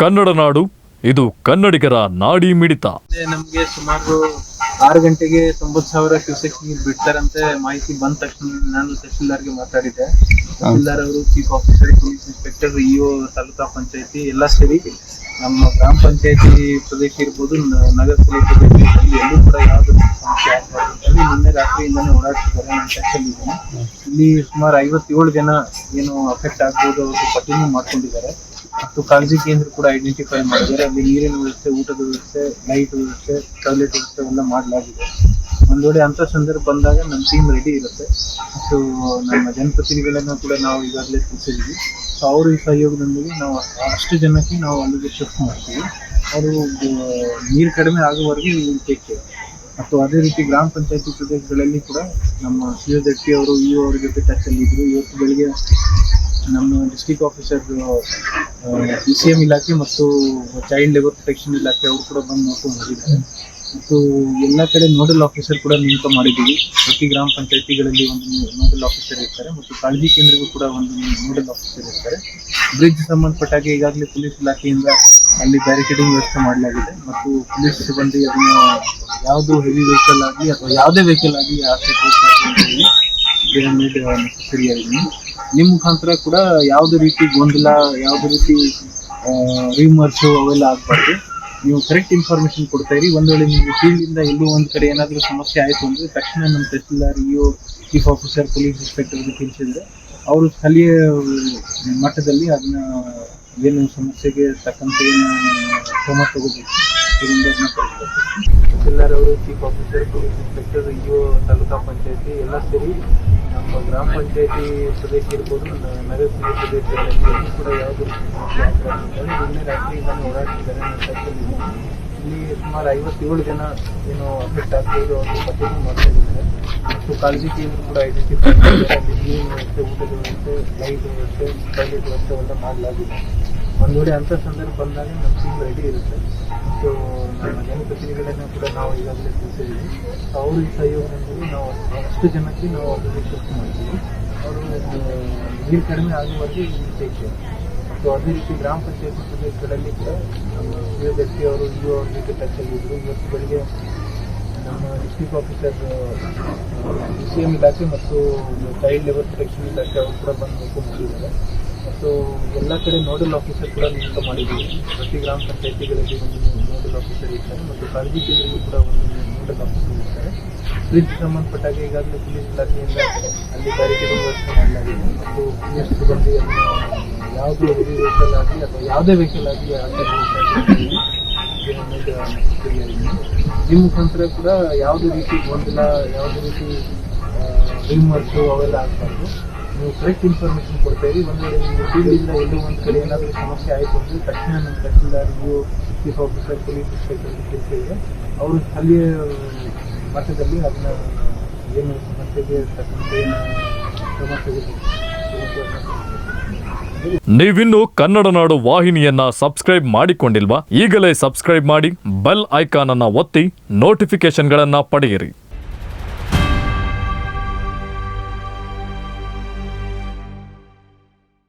ಕನ್ನಡ ನಾಡು, ಇದು ಕನ್ನಡಿಗರ ನಾಡಿ ಮಿಡಿತ. ನಮಗೆ ಸುಮಾರು ಆರು ಗಂಟೆಗೆ ತೊಂಬತ್ತು ಸಾವಿರ ಕ್ಯೂಸೆಕ್ ನೀರು ಬಿಡ್ತಾರಂತೆ ಮಾಹಿತಿ ಬಂದ ತಕ್ಷಣ ನಾನು ತಹಶೀಲ್ದಾರ್ಗೆ ಮಾತಾಡಿದ್ದೆ. ತಹಶೀಲ್ದಾರ್ ಅವರು chief officer police inspector EO taluka ಪಂಚಾಯತಿ ಎಲ್ಲ ಸೇರಿ ನಮ್ಮ ಗ್ರಾಮ ಪಂಚಾಯತಿ ಪ್ರದೇಶ ಇರ್ಬೋದು ನಗರ ಪ್ರದೇಶ ಎಲ್ಲೂ ಕೂಡ ಯಾವುದೇ ಸಮಸ್ಯೆ ಆಗ್ಬಾರ್ದು ನಿನ್ನೆ ರಾತ್ರಿಯಿಂದಾನೆ ಓಡಾಡ್ತಿದ್ದಾರೆ ಇಲ್ಲಿ ಸುಮಾರು ಐವತ್ತೇಳು ಜನ ಏನು ಅಫೆಕ್ಟ್ ಆಗ್ಬೋದು ಅವರು ಪಟ್ಟಿನೂ ಮಾಡ್ಕೊಂಡಿದ್ದಾರೆ. ಮತ್ತು ಕಾಳಜಿ ಕೇಂದ್ರ ಕೂಡ ಐಡೆಂಟಿಫೈ ಮಾಡಿದ್ದಾರೆ. ಅಲ್ಲಿ ನೀರಿನ ವ್ಯವಸ್ಥೆ, ಊಟದ ವ್ಯವಸ್ಥೆ ಲೈಟ್ ವ್ಯವಸ್ಥೆ ಟಾಯ್ಲೆಟ್ ವ್ಯವಸ್ಥೆ ಎಲ್ಲ ಮಾಡಲಾಗಿದೆ. ಒಂದು ವೇಳೆ ಅಂತ ಸಂದರ್ಭ ಬಂದಾಗ ನಮ್ಮ ಟೀಮ್ ರೆಡಿ ಇರುತ್ತೆ. ಮತ್ತು ನಮ್ಮ ಜನಪ್ರತಿನಿಧಿಗಳನ್ನು ಕೂಡ ನಾವು ಈಗಾಗಲೇ ತಿಳಿಸಿದ್ವಿ ಸೊ ಅವರು ಈ ಸಹಯೋಗದೊಂದಿಗೆ ನಾವು ಅಷ್ಟು ಜನಕ್ಕೆ ನಾವು ಅಲ್ಲಿಗೆ ಶಿಫ್ಟ್ ಮಾಡ್ತೀವಿ. ಅವರು ನೀರು ಕಡಿಮೆ ಆಗುವವರೆಗೆ ಟೇಕ್ ಕೇರ್ ಮತ್ತು ಅದೇ ರೀತಿ ಗ್ರಾಮ ಪಂಚಾಯತಿ ಪ್ರದೇಶಗಳಲ್ಲಿ ಕೂಡ ನಮ್ಮ ಸಿ ಎಸ್ ದಟ್ಟಿ ಅವರು ಇ ಅವ್ರ ಜೊತೆ ಟಚ್ ಅಲ್ಲಿ ಇದ್ರು. ಇವತ್ತು ಬೆಳಿಗ್ಗೆ ನಮ್ಮ district officer P C M ಇಲಾಖೆ ಮತ್ತು ಚೈಲ್ಡ್ ಲೇಬರ್ ಪ್ರೊಟೆಕ್ಷನ್ ಇಲಾಖೆ ಅವರು ಕೂಡ ಬಂದು ನೋಡ್ಕೊಂಡು ಹೋಗಿದ್ದಾರೆ. ಮತ್ತು ಎಲ್ಲ ಕಡೆ ನೋಡಲ್ ಆಫೀಸರ್ ಕೂಡ ನೇಮಕ ಮಾಡಿದ್ದೀವಿ. ಪ್ರತಿ ಗ್ರಾಮ ಪಂಚಾಯತಿಗಳಲ್ಲಿ ಒಂದು ನೋಡಲ್ ಆಫೀಸರ್ ಇರ್ತಾರೆ ಮತ್ತು ಕಾಳಜಿ ಕೇಂದ್ರಗೂ ಕೂಡ ಒಂದು ನೋಡಲ್ ಆಫೀಸರ್ ಇರ್ತಾರೆ. ಬ್ರಿಡ್ಜ್ ಸಂಬಂಧಪಟ್ಟಾಗೆ ಈಗಾಗಲೇ ಪೊಲೀಸ್ ಇಲಾಖೆಯಿಂದ ಅಲ್ಲಿ ಬ್ಯಾರಿಕೇಡಿಂಗ್ ವ್ಯವಸ್ಥೆ ಮಾಡಲಾಗಿದೆ. ಮತ್ತು ಪೊಲೀಸ್ ಸಿಬ್ಬಂದಿ ಅದನ್ನ ಯಾವುದು ಹೆವಿ ವೆಹಿಕಲ್ ಆಗಲಿ ಅಥವಾ ಯಾವುದೇ ವೆಹಿಕಲ್ ಆಗಲಿ ನೆಸೆಸರಿ ನಿಮ್ಮ ಮುಖಾಂತರ ಕೂಡ ಯಾವುದೇ ರೀತಿ ಗೊಂದಲ, ಯಾವುದೇ ರೀತಿ ರಿಮರ್ಸು ಅವೆಲ್ಲ ಆಗಬಾರ್ದು. ನೀವು ಕರೆಕ್ಟ್ ಇನ್ಫಾರ್ಮೇಶನ್ ಕೊಡ್ತಾ ಇರಿ. ಒಂದು ವೇಳೆ ನಿಮಗೆ ಫೀಲ್ಡಿಂದ ಎಲ್ಲೋ ಒಂದು ಕಡೆ ಏನಾದರೂ ಸಮಸ್ಯೆ ಆಯಿತು ಅಂದರೆ ತಕ್ಷಣ ನಮ್ಮ tahsildar EO chief officer police ಇನ್ಸ್ಪೆಕ್ಟರ್ಗೆ ತಿಳಿಸಿದ್ರೆ ಅವರು ಸ್ಥಳೀಯ ಮಟ್ಟದಲ್ಲಿ ಅದನ್ನ ಏನು ಸಮಸ್ಯೆಗೆ ತಕ್ಕಂತೆ ಏನು ಕ್ರಮ ತಗೋಬೇಕು. ಇದರಿಂದ ಅವರು chief officer police inspector EO taluka ಪಂಚಾಯತಿ ಎಲ್ಲ ಸೇರಿ ನಮ್ಮ ಗ್ರಾಮ ಪಂಚಾಯತಿ ಸದಸ್ಯ ಇರ್ಬೋದು ನಗರ ಪಾಲಿಕೆ ಪ್ರದೇಶಗಳಲ್ಲಿ ಎಲ್ಲೂ ಕೂಡ ಯಾವುದೇ ನಿನ್ನೆ ಓಡಾಡ್ತಿದ್ದಾರೆ ನನ್ನ ಟೆಸ್ಟಲ್ಲಿ ಇಲ್ಲಿ ಸುಮಾರು ಐವತ್ತೇಳು ಜನ ಏನು ಅಫೆಕ್ಟ್ ಆಗ್ಬೋದು ಅವರು ಪಟ್ಟಿನೂ ಮಾಡ್ತಾ ಇದ್ದಾರೆ. ಮತ್ತು ಕಾಳಜಿ ಕೇಂದ್ರ ಕೂಡ ಐಡೆಂಟಿಫೈ ಅಲ್ಲಿ ನೀರಿನ ವ್ಯವಸ್ಥೆ, ಊಟದ ವ್ಯವಸ್ಥೆ ಲೈಟ್ ವ್ಯವಸ್ಥೆ ಟಾಯ್ಲೆಟ್ ವ್ಯವಸ್ಥೆ ಎಲ್ಲ ಮಾಡಲಾಗಿದೆ. ಒಂದು ವೇಳೆ ಅಂಥ ಸಂದರ್ಭ ಬಂದಾಗ ನಮ್ಮ ಟೀಮ್ ರೆಡಿ ಇರುತ್ತೆ. ಮತ್ತು ನಮ್ಮ ಜನಪ್ರತಿನಿಧಿಗಳನ್ನ ಕೂಡ ನಾವು ಈಗಾಗಲೇ ತಿಳಿಸಿದ್ದೀವಿ. ಸೊ ಅವರು ಈ ಸಹಯೋಗದೊಂದಿಗೆ ನಾವು ಅಷ್ಟು ಜನಕ್ಕೆ ನಾವು ಅದನ್ನು ಶಿಫ್ಟ್ ಮಾಡ್ತೀವಿ. ಅವರು ನೀರು ಕಡಿಮೆ ಆಗುವವರೆಗೆ ಟೇಕ್ ಕೇರ್ ಸೊ ಅದೇ ರೀತಿ ಗ್ರಾಮ ಪಂಚಾಯತ್ ಪ್ರದೇಶಗಳಲ್ಲಿ ಕೂಡ ನಮ್ಮ ಸಿ ವ್ಯಕ್ತಿ ಅವರು ಇಒ ಅವ್ರ ಜೊತೆ ಟಚ್ ಆಗಿದ್ರು. ಇವತ್ತು ಬೆಳಿಗ್ಗೆ ನಮ್ಮ ಡಿಸ್ಟ್ರಿಕ್ಟ್ ಆಫೀಸರ್ ಸಿ ಎಂ ಇಲಾಖೆ ಮತ್ತು ಚೈಲ್ಡ್ ಲೇಬರ್ ಪ್ರೊಟೆಕ್ಷನ್ ಇಲಾಖೆ ಅವರು ಕೂಡ ಬಂದು ನೋಡ್ಕೊಂಡು ಮತ್ತು ಎಲ್ಲ ಕಡೆ ನೋಡಲ್ ಆಫೀಸರ್ ಕೂಡ ನೇಮಕ ಮಾಡಿದ್ದೀವಿ. ಪ್ರತಿ ಗ್ರಾಮ ಪಂಚಾಯಿತಿಗಳಲ್ಲಿ ಒಂದು ನೋಡಲ್ ಆಫೀಸರ್ ಇರ್ತಾರೆ ಮತ್ತು ಕಾಳಜಿ ಕೇಂದ್ರಕ್ಕೂ ಕೂಡ ಒಂದು ನೋಡಲ್ ಆಫೀಸರ್ ಇರ್ತಾರೆ. ಬ್ರಿಡ್ಜ್ ಸಂಬಂಧಪಟ್ಟಾಗ ಈಗಾಗಲೇ ಪೊಲೀಸ್ ಇಲಾಖೆಯಿಂದ ಅಲ್ಲಿ ಬ್ಯಾರಿಕೇಡಿಂಗ್ ವ್ಯವಸ್ಥೆ ಮಾಡಲಾಗಿದೆ. ಮತ್ತು ಪೊಲೀಸ್ ಸಿಬ್ಬಂದಿ ಯಾವುದೇ ಹೆವಿ ವೆಹಿಕಲ್ ಆಗಲಿ ಅಥವಾ ಯಾವುದೇ ವೆಹಿಕಲ್ ಆಗಲಿ ಈ ಮುಖಾಂತರ ಕೂಡ ಯಾವುದೇ ರೀತಿ ಗೊಂದಲ, ಯಾವುದೇ ರೀತಿ ರಿಮರ್ಸು ಅವೆಲ್ಲ ಆಗಬಾರ್ದು. ನೀವು ಕರೆಕ್ಟ್ ಇನ್ಫಾರ್ಮೇಶನ್ ಕೊಡ್ತಾ ಒಂದು ವೇಳೆ ನಿಮಗೆ ಫೀಲ್ಡಿಂದ ಎಲ್ಲೋ ಒಂದು ಕಡೆ ಏನಾದರೂ ಸಮಸ್ಯೆ ಆಯಿತು ಅಂದರೆ ತಕ್ಷಣ ನಮ್ಮ tahsildar EO chief officer police inspector ಕೇಳ್ತೇವೆ. ಅವರು ಸ್ಥಳೀಯ ಮಟ್ಟದಲ್ಲಿ ಅದನ್ನ ಏನು ಸಮಸ್ಯೆಗೆ ತಕ್ಕಂತೆ ಕ್ರಮ ನೀವಿನ್ನು ಕನ್ನಡ ನಾಡು ವಾಹಿನಿಯನ್ನ ಸಬ್ಸ್ಕ್ರೈಬ್ ಮಾಡಿಕೊಂಡಿಲ್ವಾ? ಈಗಲೇ ಸಬ್ಸ್ಕ್ರೈಬ್ ಮಾಡಿ, ಬೆಲ್ ಐಕಾನ್ ಅನ್ನ ಒತ್ತಿ ನೋಟಿಫಿಕೇಶನ್ಗಳನ್ನ ಪಡೆಯಿರಿ.